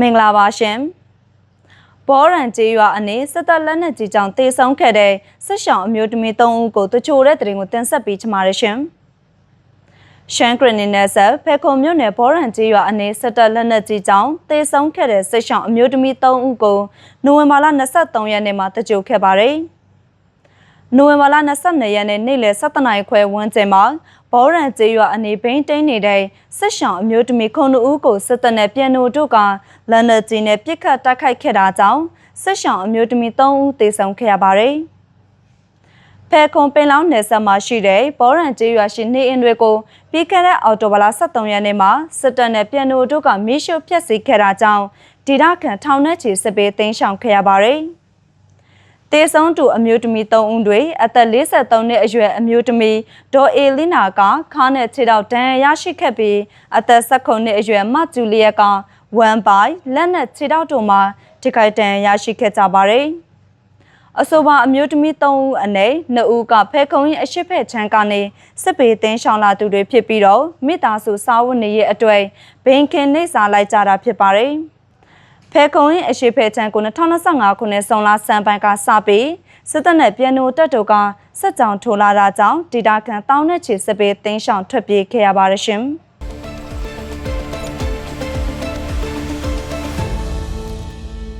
မင်္ဂလာပါရှင်ဘောရန်ကျေးရွာအနေစစ်တပ်လက်နက်ကြီးကြောင့်တေဆုံးခဲ့တဲ့စစ်ရှောင်းအမျိုးသမီး3ဦးကိုတချို့တဲ့တရင်ကိုတင်ဆက်ပေးချင်ပါတယ်ရှင်ရှမ်းဂရနီနယ်ဆက်ဖေခုံမြို့နယ်ဘောရန်ကျေးရွာအနေစစ်တပ်လက်နက်ကြီးကြောင့်တေဆုံးခဲ့တဲ့စစ်ရှောင်းအမျိုးသမီး3ဦးကိုနိုဝင်ဘာလ23ရက်နေ့မှာတကြိုခဲ့ပါတယ် နိုဝင်ဘာလ22ရက်နေ့နေ့လယ်7:00နာရီခွဲဝန်းကျင်မှာဘောရန်ကျေးရွာအနေဘိန်းတိန်နေတဲ့စစ်ရှောင်းအမျိုးသမီးခုနှစ်ဦးကိုစစ်တပ်နဲ့ပြန်နိုတို့ကလန်နဂျီနဲ့ပြစ်ခတ်တိုက်ခိုက်ခဲ့တာကြောင့်စစ်ရှောင်းအမျိုးသမီး3ဦးသေဆုံးခဲ့ရပါတယ်။ဖဲခွန်ပင်လောင်းနယ်ဆက်မှာရှိတဲ့ဘောရန်ကျေးရွာရှိနေအိမ်တွေကိုပြီးခဲ့တဲ့အော်တိုဘလာ23ရက်နေ့မှာစစ်တပ်နဲ့ပြန်နိုတို့ကမီးရှို့ဖျက်ဆီးခဲ့တာကြောင့်ဒေသခံထောင်နဲ့ချီစစ်ပေးသိမ်းရှောင်ခဲ့ရပါတယ်။ တေဆုံးသူအမျိုးသမီး3ဦးတွေအသက်53နှစ်အရွယ်အမျိုးသမီးဒေါ်အေလီနာကခါးနဲ့ခြေထောက်ဒဏ်ရာရရှိခဲ့ပြီးအသက်19နှစ်အရွယ်မဂျူလီယက်ကဝမ်ပိုင်လက်နဲ့ခြေထောက်တို့မှာထိခိုက်ဒဏ်ရာရရှိခဲ့ကြပါတယ်။အဆိုပါအမျိုးသမီး3ဦးအနက်2ဦးကဖဲခုံရင်အရှိဖက်ချမ်းကနေစစ်ပေသိန်းရှောင်းလာသူတွေဖြစ်ပြီးတော့မိသားစုစာဝတ်နေရေးအတွက်ဘင်ခင်နေစာလိုက်ကြတာဖြစ်ပါတယ်။ ဖဲခုံရင်အရှိဖဲချန်ကို2025ခုနှစ်ဇွန်လစံပိုင်းကစပြီးစစ်တပ်နဲ့ပြန်နိုတက်တို့ကစစ်ကြောင်ထိုးလာတာကြောင့်ဒေတာခံတောင်းနဲ့ချီစစ်ပေးတင်းရှောင်ထွက်ပြေးခဲ့ရပါတယ်ရှင်။